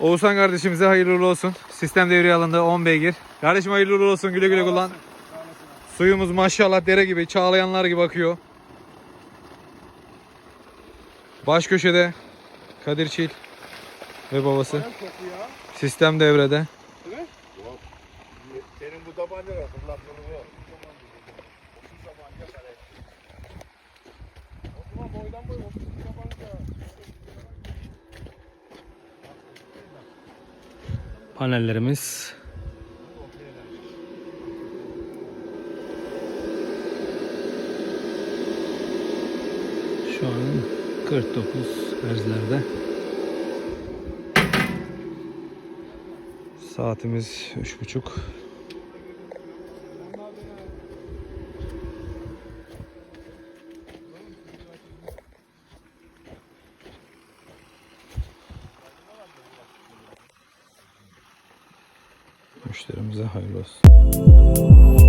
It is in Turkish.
Oğuzhan kardeşimize hayırlı uğurlu olsun. Sistem devri alındı 10 beygir. Kardeşim hayırlı uğurlu olsun güle güle kullan. Suyumuz maşallah dere gibi çağlayanlar gibi akıyor. Baş köşede Kadir Çil ve babası. Sistem devrede. Senin bu tabanca. O zaman boydan boy 30 tabanca. Panellerimiz. Şu an 49 Hz'lerde. Saatimiz 3.30. Müşterimize hayırlı olsun.